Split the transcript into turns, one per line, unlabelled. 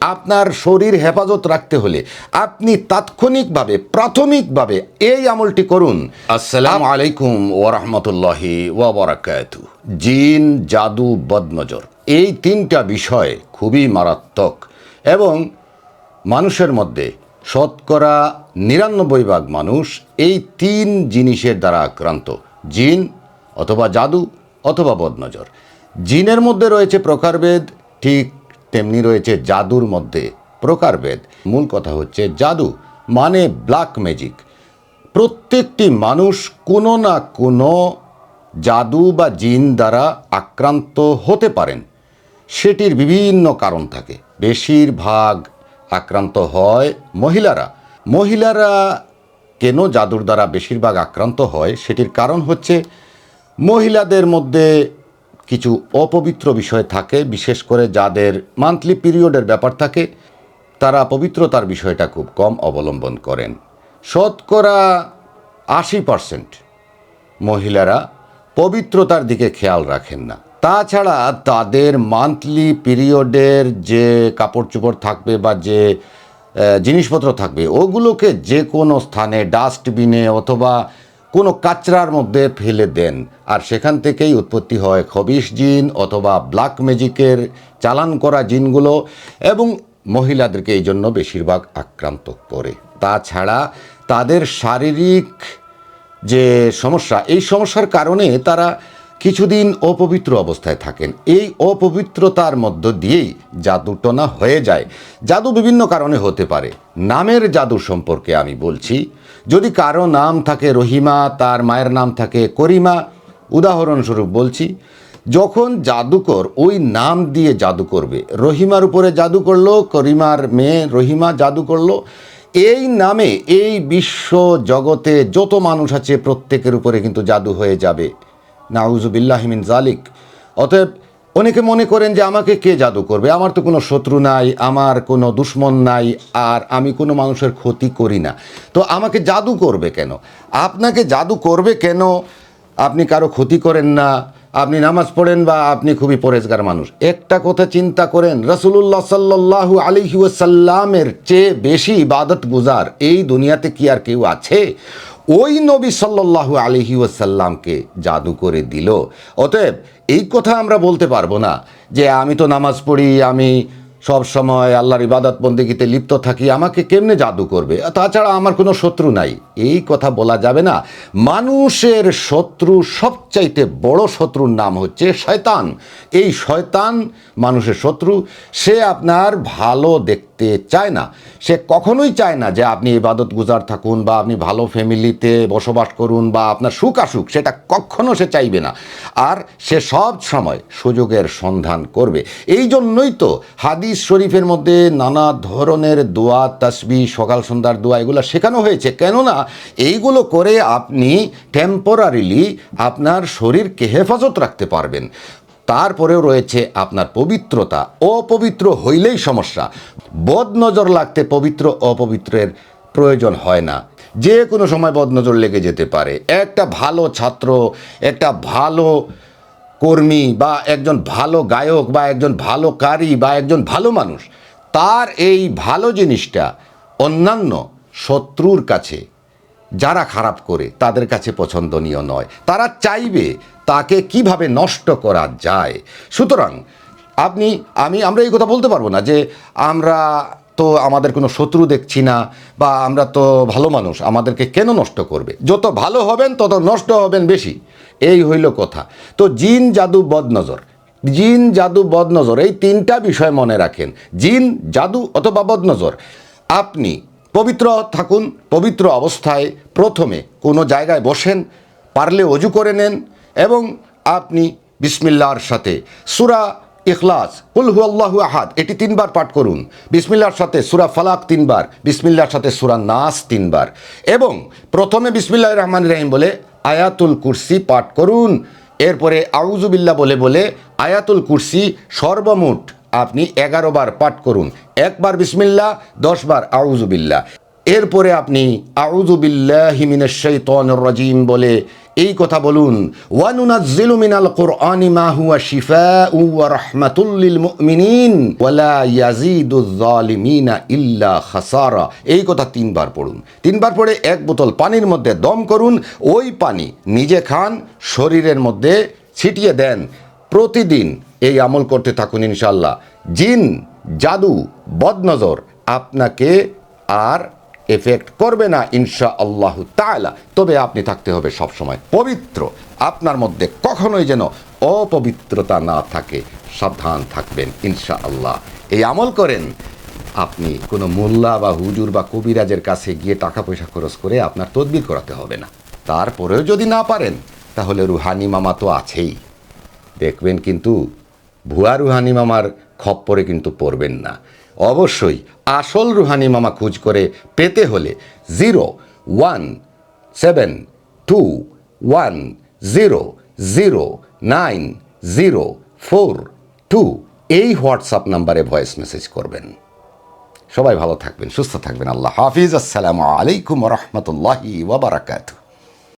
আপনার শরীর হেফাজত রাখতে হলে আপনি তাৎক্ষণিকভাবে প্রাথমিকভাবে এই আমলটি করুন। আসসালাম আলাইকুম ওরহমতুল্লাহি ওবরাকাতু জিন জাদু বদনজর এই তিনটা বিষয় খুবই মারাত্মক এবং মানুষের মধ্যে শতকরা নিরানব্বই ভাগ মানুষ এই তিন জিনিসের দ্বারা আক্রান্ত। জিন অথবা জাদু অথবা বদনজর। জিনের মধ্যে রয়েছে প্রকারভেদ ঠিক তেমনি রয়েছে জাদুর মধ্যে প্রকারভেদ। মূল কথা হচ্ছে জাদু মানে ব্ল্যাক ম্যাজিক প্রত্যেকটি মানুষ কোনো না কোনো জাদু বা জিন দ্বারা আক্রান্ত হতে পারেন। সেটির বিভিন্ন কারণ থাকে। বেশিরভাগ আক্রান্ত হয় মহিলারা। মহিলারা কেন জাদুর দ্বারা বেশিরভাগ আক্রান্ত হয়? সেটির কারণ হচ্ছে মহিলাদের মধ্যে কিছু অপবিত্র বিষয় থাকে, বিশেষ করে যাদের মান্থলি পিরিয়ডের ব্যাপার থাকে, তারা পবিত্রতার বিষয়টা খুব কম অবলম্বন করেন। শতকরা আশি পার্সেন্ট মহিলারা পবিত্রতার দিকে খেয়াল রাখেন না। তাছাড়া তাদের মান্থলি পিরিয়ডের যে কাপড় চোপড় থাকবে বা যে জিনিসপত্র থাকবে, ওগুলোকে যে কোনো স্থানে ডাস্টবিনে অথবা কোনো কাচরার মধ্যে ফেলে দেন। আর সেখান থেকেই উৎপত্তি হয় খবিশ জিন অথবা ব্ল্যাক ম্যাজিকের চালান করা জিনগুলো এবং মহিলাদেরকে এই জন্য বেশিরভাগ আক্রান্ত করে। তাছাড়া তাদের শারীরিক যে সমস্যা, এই সমস্যার কারণে তারা কিছুদিন অপবিত্র অবস্থায় থাকেন। এই অপবিত্রতার মধ্য দিয়েই জাদুটনা হয়ে যায়। জাদু বিভিন্ন কারণে হতে পারে। নামের জাদু সম্পর্কে আমি বলছি। যদি কারও নাম থাকে রহিমা, তার মায়ের নাম থাকে করিমা, উদাহরণস্বরূপ বলছি, যখন জাদুকর ওই নাম দিয়ে জাদু করবে, রহিমার উপরে জাদু করল, করিমার মেয়ে রহিমা জাদু করল, এই নামে এই বিশ্ব জগতে যত মানুষ আছে প্রত্যেকের উপরে কিন্তু জাদু হয়ে যাবে। নাউজুবিল্লাহিমিন জালিক অতএব অনেকে মনে করেন যে আমাকে কে জাদু করবে? আমার তো কোনো শত্রু নাই, আমার কোনো দুশ্মন নাই, আর আমি কোনো মানুষের ক্ষতি করি না। তো আমাকে জাদু করবে কেন? আপনাকে জাদু করবে কেন? আপনি কারও ক্ষতি করেন না, আপনি নামাজ পড়েন বা আপনি খুবই পরেজগার মানুষ। একটা কথা চিন্তা করেন রসুল্লাহ সাল্লাহ আলিহি ওয়াসাল্লামের চেয়ে বেশি ইবাদত গুজার এই দুনিয়াতে কি আর কেউ আছে? ওই নবী সাল্লাল্লাহু আলহি ওয়াসাল্লামকে জাদু করে দিল। অতএব এই কথা আমরা বলতে পারব না যে আমি তো নামাজ পড়ি, আমি সব সময় আল্লাহর ইবাদত বন্দিগিতে লিপ্ত থাকি, আমাকে কেমনে জাদু করবে? তাছাড়া আমার কোনো শত্রু নাই। এই কথা বলা যাবে না। মানুষের শত্রু সবচাইতে বড় শত্রুর নাম হচ্ছে শয়তান। এই শয়তান মানুষের শত্রু। সে আপনার ভালো দেখতে চায় না। সে কখনোই চায় না যে আপনি ইবাদত গুজার থাকুন বা আপনি ভালো ফ্যামিলিতে বসবাস করুন বা আপনার সুখ আসুক, সেটা কখনো সে চাইবে না। আর সে সব সময় সুযোগের সন্ধান করবে। এই জন্যই তো হাদিস শরীফের মধ্যে নানা ধরনের দোয়া তাসবি সকাল সন্ধ্যার দোয়া, এগুলো শেখানো হয়েছে। কেননা এইগুলো করে আপনি টেম্পোরারিলি আপনার শরীরকে হেফাজত রাখতে পারবেন। তারপরেও রয়েছে আপনার পবিত্রতা। অপবিত্র হইলেই সমস্যা। বদ নজর লাগতে পবিত্র, অপবিত্রের প্রয়োজন হয় না। যে কোনো সময় বদনজর লেগে যেতে পারে। একটা ভালো ছাত্র, একটা ভালো কর্মী বা একজন ভালো গায়ক বা একজন ভালো কারি বা একজন ভালো মানুষ, তার এই ভালো জিনিসটা অন্যান্য শত্রুর কাছে যারা খারাপ করে, তাদের কাছে পছন্দনীয় নয়। তারা চাইবে তাকে কীভাবে নষ্ট করা যায়। সুতরাং আপনি, আমি, আমরা এই কথা বলতে পারব না যে আমরা তো আমাদের কোনো শত্রু দেখছি না বা আমরা তো ভালো মানুষ, আমাদেরকে কেন নষ্ট করবে? যত ভালো হবেন, তত নষ্ট হবেন বেশি। এই হইল কথা। তো জিন, জাদু, বদনজর। জিন, জাদু, বদনজর, এই তিনটা বিষয় মনে রাখেন। জিন, জাদু অথবা বদনজর। আপনি পবিত্র থাকুন, পবিত্র অবস্থায় প্রথমে কোনো জায়গায় বসেন, পারলে অজু করে নেন এবং আপনি বিসমিল্লার সাথে। সুরা ইখলাস, কুল হু আল্লাহু আহাদ, এটি তিনবার পাঠ করুন। বিসমিল্লার সাথে সুরা ফালাক তিনবার, বিসমিল্লার সাথে সুরা নাস তিনবার এবং প্রথমে বিসমিল্লাহ রহমান রহিম বলে আয়াতুল কুরসি পাঠ করুন। এরপরে আউজুবিল্লা বলে বলে আয়াতুল কুরসি সর্বমোট আপনি এগারো বার পাঠ করুন। একবার বিসমিল্লা দশ বার আউজুবিল্লা এরপরে আপনি রাজিম বলে এই কথা বলুন। হুয়া ইল্লা এই কথা তিনবার পড়ুন। তিনবার পড়ে এক বোতল পানির মধ্যে দম করুন। ওই পানি নিজে খান, শরীরের মধ্যে ছিটিয়ে দেন। প্রতিদিন এই আমল করতে থাকুন ইনশাল্লাহ জিন, জাদু, বদনজর আপনাকে আর এফেক্ট করবে না ইনশা আল্লাহ তালা তবে আপনি থাকতে হবে সবসময় পবিত্র। আপনার মধ্যে কখনোই যেন অপবিত্রতা না থাকে। সাবধান থাকবেন ইনশা আল্লাহ এই আমল করেন, আপনি কোনো মোল্লা বা হুজুর বা কবিরাজের কাছে গিয়ে টাকা পয়সা খরচ করে আপনার তদবির করাতে হবে না। তারপরেও যদি না পারেন, তাহলে রুহানি মামা তো আছেই। দেখবেন কিন্তু ভুয়া রুহানি মামার খপ্পরে কিন্তু পড়বেন না। অবশ্যই আসল রুহানি মামা খুঁজ করে পেতে হলে zero one seven two one zero zero nine zero four two এই হোয়াটসঅ্যাপ নাম্বারে ভয়েস মেসেজ করবেন। সবাই ভালো থাকবেন, সুস্থ থাকবেন। আল্লাহ হাফিজ। আসসালামু আলাইকুম রহমতুল্লাহি ওবরাকাতু